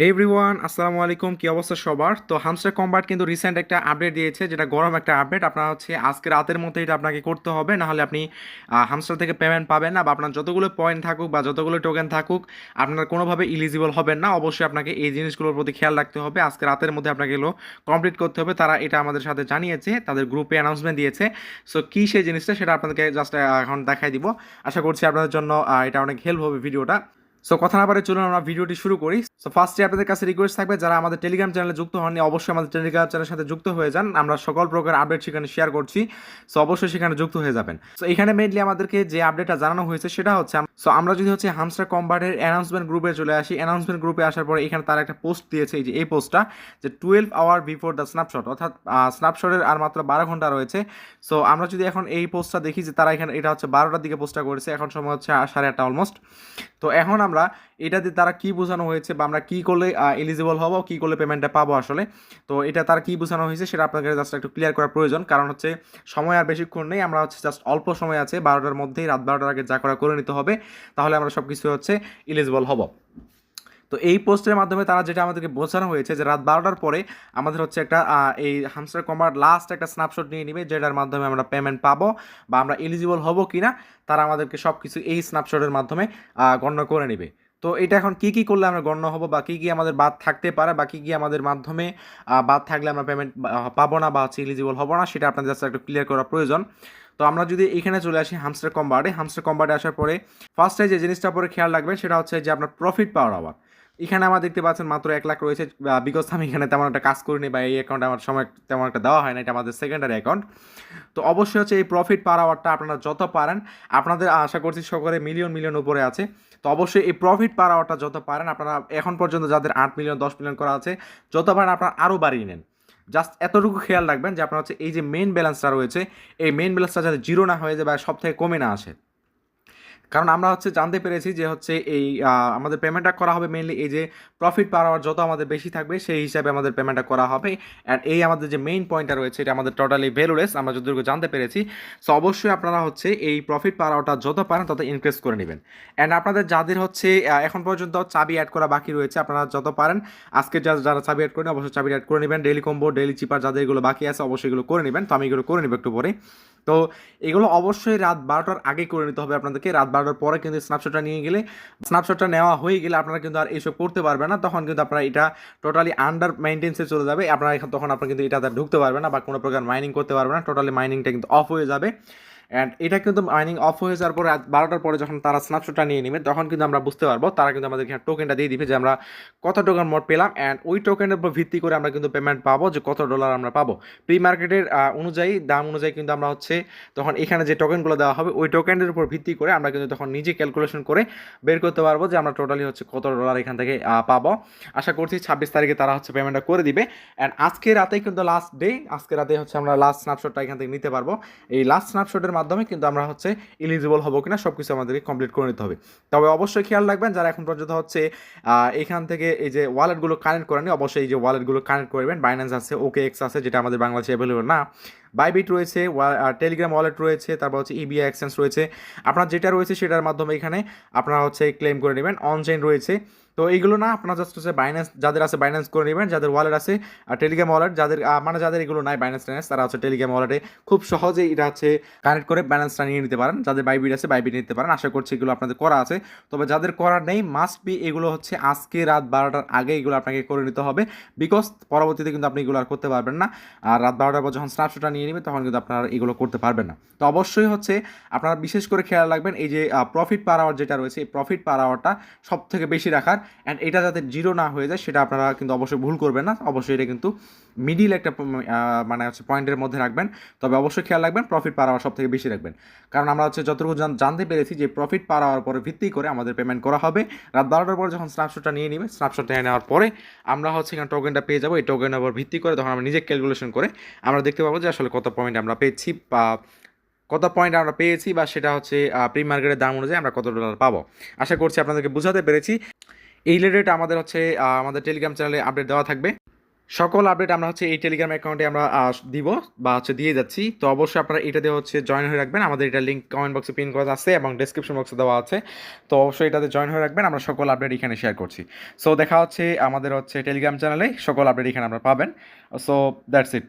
হে everyone আসসালামু আলাইকুম, কি অবস্থা সবার? তো হামস্টার কম্বাট কিন্তু রিসেন্ট একটা আপডেট দিয়েছে, যেটা গরম একটা আপডেট আপনার হচ্ছে আজকে রাতের মধ্যে এটা আপনাকে করতে হবে না হলে আপনি হামস্টার থেকে পেমেন্ট পাবেন না, বা আপনার যতগুলো পয়েন্ট থাকুক বা যতগুলো টোকেন থাকুক, আপনার কোনোভাবে ইলিজিবল হবেন না। অবশ্যই আপনাকে এই জিনিসগুলোর প্রতি খেয়াল রাখতে হবে। আজকে রাতের মধ্যে আপনাকে এগুলো কমপ্লিট করতে হবে। তারা এটা আমাদের সাথে জানিয়েছে, তাদের গ্রুপে অ্যানাউন্সমেন্ট দিয়েছে। সো কী সেই জিনিসটা সেটা আপনাদেরকে জাস্ট এখন দেখাই দিব। আশা করছি আপনাদের জন্য এটা অনেক হেল্প হবে ভিডিওটা সো কথা না পারে চলুন আমরা ভিডিওটি শুরু করি। সো ফার্স্টে আপনাদের কাছে রিকোয়েস্ট থাকবে, যারা আমাদের টেলিগ্রাম চ্যানেলে যুক্ত হননি, অবশ্যই আমাদের টেলিগ্রাম চ্যানেলের সাথে যুক্ত হয়ে যান। আমরা সকল প্রকার আপডেট সেখানে শেয়ার করছি। সো অবশ্যই সেখানে যুক্ত হয়ে যাবেন। সো এখানে মেইনলি আমাদেরকে যে আপডেটটা জানানো হয়েছে, সেটা হচ্ছে সো আমরা যদি হচ্ছে হামস্টার কম্বার্টের অ্যানাউন্সমেন্ট গ্রুপে চলে আসি অ্যানাউন্সমেন্ট গ্রুপে আসার পরে এখানে তারা একটা পোস্ট দিয়েছে, এই যে, এই পোস্টটা যে twelve hour before the snapshot অর্থাৎ স্ন্যাপশটের আর মাত্র বারো ঘণ্টা রয়েছে। সো আমরা যদি এখন এই পোস্টটা দেখি যে তারা এখানে, এটা হচ্ছে বারোটার দিকে পোস্টটা করেছে, এখন সময় হচ্ছে সাড়ে আটটা অলমোস্ট তো এখন আমরা এটা এটাতে তারা কি বোঝানো হয়েছে বা আমরা কি করলে এলিজিবল হব, কি করলে পেমেন্টটা পাবো আসলে? তো এটা তারা কি বোঝানো হয়েছে সেটা আপনাদের জাস্ট একটু ক্লিয়ার করা প্রয়োজন। কারণ হচ্ছে সময় আর বেশিক্ষণ নেই, আমরা হচ্ছে জাস্ট অল্প সময় আছে, বারোটার মধ্যেই রাত বারোটার আগে যা করা করে নিতে হবে, তাহলে আমরা সব কিছু হচ্ছে এলিজিবল হব। তো এই পোস্টের মাধ্যমে তারা যেটা আমাদেরকে বোঝানো হয়েছে যে রাত বারোটার পরে আমাদের হচ্ছে একটা এই হামস্টার কমার লাস্ট একটা স্ন্যাপশট নিয়ে নিবে, যেটার মাধ্যমে আমরা পেমেন্ট পাবো বা আমরা এলিজিবল হব কি না তারা আমাদেরকে সব কিছু এই স্ন্যাপশটের মাধ্যমে গণ্য করে নেবে। তো এটা এখন কি কি করলে আমরা গণ্য হব বা কি কি আমাদের বাদ থাকতে পারে বা কী কী আমাদের মাধ্যমে বাদ থাকলে আমরা পেমেন্ট পাবো না বা হচ্ছে এলিজিবল হব না, সেটা আপনাদের কাছে একটু ক্লিয়ার করা প্রয়োজন। তো আমরা যদি এখানে চলে আসি হামস্টার কম্বার্টে হামস্টার কম্বার্টে আসার পরে ফার্স্টে যে জিনিসটা পরে খেয়াল রাখবেন সেটা হচ্ছে যে আপনার প্রফিট পাওয়ার আওয়ার এখানে আমার দেখতে পাচ্ছেন মাত্র এক লাখ রয়েছে বিকজ আমি এখানে তেমন একটা কাজ করিনি বা এই অ্যাকাউন্টে আমার সময় তেমন একটা দেওয়া হয় না এটা আমাদের সেকেন্ডারি অ্যাকাউন্ট তো অবশ্যই হচ্ছে এই প্রফিট পার আওয়ারটা আপনারা যত পারেন, আপনাদের আশা করছি সকলে মিলিয়ন মিলিয়ন উপরে আছে। তো অবশ্যই এই প্রফিট পার আওয়ারটা যত পারেন, আপনারা এখন পর্যন্ত যাদের আট মিলিয়ন দশ মিলিয়ন করা আছে, যত পারেন আপনারা আরও বাড়িয়ে নেন। জাস্ট এতটুকু খেয়াল রাখবেন যে আপনার হচ্ছে এই যে মেন ব্যালেন্সটা রয়েছে, এই মেন ব্যালেন্সটা যাতে জিরো না হয়ে যায় বা সব থেকে কমে না আসে। কারণ আমরা হচ্ছে জানতে পেরেছি যে হচ্ছে এই আমাদের পেমেন্টটা করা হবে মেনলি এই যে প্রফিট পার আওয়ার যত আমাদের বেশি থাকবে, সেই হিসাবে আমাদের পেমেন্টটা করা হবে। অ্যান্ড এই আমাদের যে মেইন পয়েন্টটা রয়েছে, এটা আমাদের টোটালি ভ্যালুলেস আমরা যতটুকু জানতে পেরেছি। সো অবশ্যই আপনারা হচ্ছে এই প্রফিট পার আওয়ারটা যত পারেন, তত ইনক্রিজ করে নেবেন। অ্যান্ড আপনাদের যাদের হচ্ছে এখন পর্যন্ত চাবি অ্যাড করা বাকি রয়েছে, আপনারা যত পারেন, আজকে যা, যারা চাবি অ্যাড করেন, অবশ্যই চাবি অ্যাড করে নেবেন। ডেলি কম্বো ডেলি চিপার যাদের এগুলো বাকি আছে, অবশ্যই এগুলো করে নেবেন। তো আমি এগুলো করে নেব একটু পরে। তো এগুলো অবশ্যই রাত বারোটার আগে করে নিতে হবে আপনাদেরকে। রাত বারোটার পরে কিন্তু স্ন্যাপশটটা নিয়ে গেলে স্ন্যাপশটটা নেওয়া হয়ে গেলে আপনারা কিন্তু আর এইসব করতে পারবে না। তখন কিন্তু আপনারা এটা টোটালি আন্ডার মেনটেন্সে চলে যাবে। আপনারা তখন আপনারা কিন্তু এটাতে ঢুকতে পারবে না বা কোনো প্রকার মাইনিং করতে পারবে না। টোটালি মাইনিংটা কিন্তু অফ হয়ে যাবে। অ্যান্ড এটা কিন্তু মাইনিং অফ হয়ে যাওয়ার পরে বারোটার পরে যখন তারা স্ন্যাপশটটা নিয়ে নেবে, তখন কিন্তু আমরা বুঝতে পারব, তারা কিন্তু আমাদেরকে টোকেনটা দিয়ে দিবে যে আমরা কত টোকেন মোট পেলাম। অ্যান্ড ওই টোকেনের উপর ভিত্তি করে আমরা কিন্তু পেমেন্ট পাবো যে কত ডলার আমরা পাবো। প্রি মার্কেটের অনুযায়ী, দাম অনুযায়ী কিন্তু আমরা হচ্ছে তখন এখানে যে টোকেনগুলো দেওয়া হবে, ওই টোকেনের উপর ভিত্তি করে আমরা কিন্তু তখন নিজে ক্যালকুলেশন করে বের করতে পারব যে আমরা টোটালি হচ্ছে কত ডলার এখান থেকে পাবো। আশা করছি ছাব্বিশ তারিখে তারা হচ্ছে পেমেন্টটা করে দিবে। অ্যান্ড আজকে রাতেই কিন্তু লাস্ট ডে আজকে রাতে হচ্ছে আমরা লাস্ট স্ন্যাপশটটা এখান থেকে নিতে পারব। এই লাস্ট স্ন্যাপশটের মাধ্যমে কিন্তু আমরা হচ্ছে এলিজিবল হব কিনা সব কিছু আমাদেরকে কমপ্লিট করে নিতে হবে। তবে অবশ্যই খেয়াল রাখবেন, যারা এখন পর্যন্ত হচ্ছে এখান থেকে এই যে ওয়ালেটগুলো কানেক্ট করেনি অবশ্যই এই যে ওয়ালেটগুলো কানেক্ট করবেন বাইন্যান্স আছে ওকে এক্স আছে, যেটা আমাদের বাংলাদেশে অ্যাভেলেবল না। বাইবিট রয়েছে টেলিগ্রাম ওয়ালেট রয়েছে, তারপর হচ্ছে ইবিআই এক্সচেঞ্জ রয়েছে। আপনার যেটা রয়েছে সেটার মাধ্যমে এখানে আপনারা হচ্ছে ক্লেম করে নেবেন। অনচেইন রয়েছে। তো এইগুলো না, আপনারা জাস্ট হচ্ছে বাইন্যান্স যাদের আছে বাইন্যান্স করে নেবেন, যাদের ওয়ালেট আছে আর টেলিগ্রাম ওয়ালেট যাদের মানে যাদের এগুলো নাই বাইন্যান্স টাইন্যান্স তারা হচ্ছে টেলিগ্রাম ওয়ালেটে খুব সহজেই এটা হচ্ছে কানেক্ট করে ব্যালেন্সটা নিয়ে নিতে পারেন। যাদের বাইবিট আছে বাইবিট নিতে পারেন। আশা করছি এগুলো আপনাদের করা আছে। তবে যাদের করার নেই মাস্ট বি এগুলো হচ্ছে আজকে রাত বারোটার আগে এগুলো আপনাকে করে নিতে হবে। বিকজ পরবর্তীতে কিন্তু আপনি এগুলো আর করতে পারবেন না। আর রাত বারোটার পর যখন স্ন্যাপশটটা নিয়ে নেবেন তখন কিন্তু আপনারা এগুলো করতে পারবেন না। তো অবশ্যই হচ্ছে আপনারা বিশেষ করে খেয়াল রাখবেন, এই যে প্রফিট পার আওয়ার যেটা রয়েছে, এই প্রফিট পার আওয়ারটা সব থেকে বেশি রাখার। অ্যান্ড এটা যাতে জিরো না হয়ে যায়, সেটা আপনারা কিন্তু অবশ্যই ভুল করবেন না। অবশ্যই এটা কিন্তু মিডিল একটা মানে হচ্ছে পয়েন্টের মধ্যে রাখবেন। তবে অবশ্যই খেয়াল রাখবেন প্রফিট পার সব থেকে বেশি রাখবেন। কারণ আমরা হচ্ছে যতটুকু জান- জানতে পেরেছি যে প্রফিট পার আওয়ার পরে ভিত্তি করে আমাদের পেমেন্ট করা হবে। রাত বারোটার পরে যখন স্ন্যাপশটটা নিয়ে নিবে স্ন্যাপশটটা নেওয়ার পরে আমরা হচ্ছে এখানে টোকেনটা পেয়ে যাব। এই টোকেনের উপর ভিত্তি করে তখন আমরা নিজে ক্যালকুলেশন করে আমরা দেখতে পাবো যে আসলে কত পয়েন্ট আমরা পেয়েছি বা কত পয়েন্ট আমরা পেয়েছি বা সেটা হচ্ছে প্রি মার্কেটের দাম অনুযায়ী আমরা কত ডলার পাবো। আশা করছি আপনাদেরকে বোঝাতে পেরেছি। এই রিলেটেড আমাদের হচ্ছে আমাদের টেলিগ্রাম চ্যানেলে আপডেট দেওয়া থাকবে। সকল আপডেট আমরা হচ্ছে এই টেলিগ্রাম অ্যাকাউন্টে আমরা দিব বা হচ্ছে দিয়ে যাচ্ছি। তো অবশ্যই আপনারা এটাতে হচ্ছে জয়েন হয়ে রাখবেন। আমাদের এটা লিঙ্ক কমেন্ট বক্সে পিন করা আছে এবং ডেসক্রিপশন বক্সে দেওয়া আছে। তো অবশ্যই এটাতে জয়েন হয়ে রাখবেন। আমরা সকল আপডেট এখানে শেয়ার করছি। সো দেখা হচ্ছে আমাদের হচ্ছে টেলিগ্রাম চ্যানেলে সকল আপডেট এখানে আপনারা পাবেন। So that's it